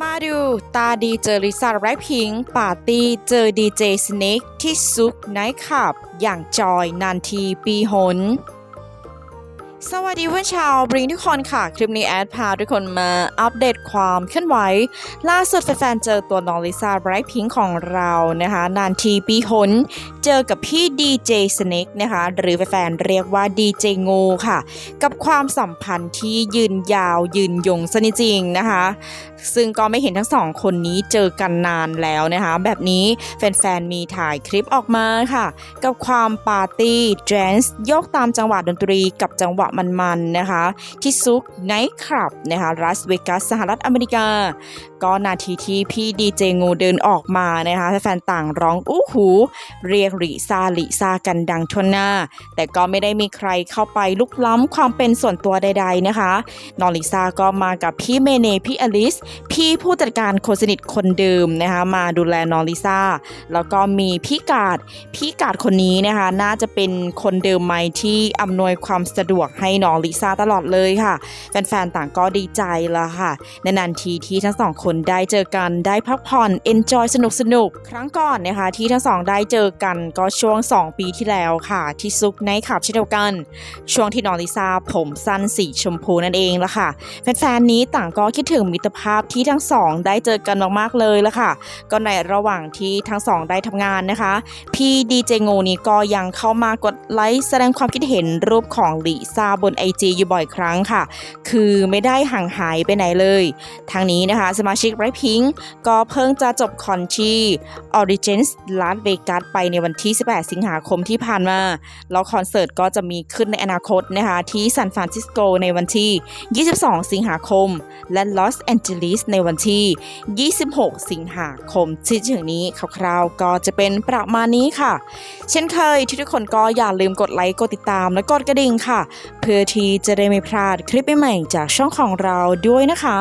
มาดูตาดีเจอริซาแบล็พิงค์ปาร์ตี้เจอดีเจสเน็กที่ซุกไนท์คลับ อย่างจอยนันทีปีหน สวัสดีเพื่อนชาวบริงทุกคนค่ะ คลิปนี้แอดพาทุกคนมาอัปเดตความเคลื่อนไหว ล่าสุดแฟนๆเจอตัวน้องลิซ่าไบรท์พิงของเรานะคะ นานทีปีหนเจอกับพี่ดีเจสเน็กนะคะ หรือแฟนๆเรียกว่าดีเจงูค่ะ กับความสัมพันธ์ที่ยืนยาวยืนยงสนิจริงนะคะ ซึ่งก็ไม่เห็นทั้งสองคนนี้เจอกันนานแล้วนะคะ แบบนี้แฟนๆมีถ่ายคลิปออกมาค่ะ กับความปาร์ตี้แดนซ์ยกตามจังหวะดนตรีกับจังหวะมันๆนะคะ ที่ซุกไนท์คลับนะคะรัสเวกัสสหรัฐอเมริกา ก็นาทีที่พี่ดีเจงูเดินออกมานะคะแฟนต่างร้องอู้หู เรียกลิซาลิซากันดังทวนหน้า แต่ก็ไม่ได้มีใครเข้าไปลุกล้ำความเป็นส่วนตัวใดๆนะคะ นองลิซาก็มากับพี่เมเนพี่อลิส พี่ผู้จัดการคนสนิทคนเดิมนะคะมาดูแลนองลิซ่าแล้วก็มีพี่กาดพี่กาดคนนี้นะคะ น่าจะเป็นคนเดิมไหมที่อำนวยความสะดวกให้น้องลิซ่าตลอดเลยค่ะ แฟนๆ ต่างก็ดีใจละค่ะ นานๆทีที่ทั้งสองคนได้เจอกันได้พักผ่อนเอนจอยสนุกสนุกครั้งก่อนนะคะที่ทั้งสองได้เจอกันก็ช่วง 2 ปีที่แล้วค่ะ ที่ซุกไนท์คลับเช่นเดียวกัน ช่วงที่น้องลิซ่าผมสั้นสีชมพูนั่นเองละค่ะ แฟนๆ นี้ต่างก็คิดถึงมิตรภาพที่ทั้งสองได้เจอกันมากๆเลยละค่ะ ก็ในระหว่างที่ทั้งสองได้ทำงานนะคะ พี่ดีเจงูนี้ก็ยังเข้ามากดไลค์แสดงความคิดเห็นรูปของลิซ่าบน IG อยู่บ่อยครั้งค่ะ คือไม่ได้ห่างหายไปไหนเลย ทางนี้นะคะ สมาชิกไรพิงก็เพิ่งจะจบคอนที่ Origins Las Vegas ไปในวันที่ 18 สิงหาคมที่ผ่านมา แล้วคอนเสิร์ตก็จะมีขึ้นในอนาคตนะคะที่ซานฟรานซิสโกในวันที่ 22 สิงหาคม และลอสแอนเจลิสในวันที่ 26 สิงหาคมที่ถึงนี้คร่าวๆก็จะเป็นประมาณนี้ค่ะ เช่นเคยทุกคนก็อย่าลืมกดไลค์กดติดตามและกดกระดิ่งค่ะ เพื่อที่จะได้ไม่พลาดคลิปใหม่ๆจากช่องของเราด้วยนะคะ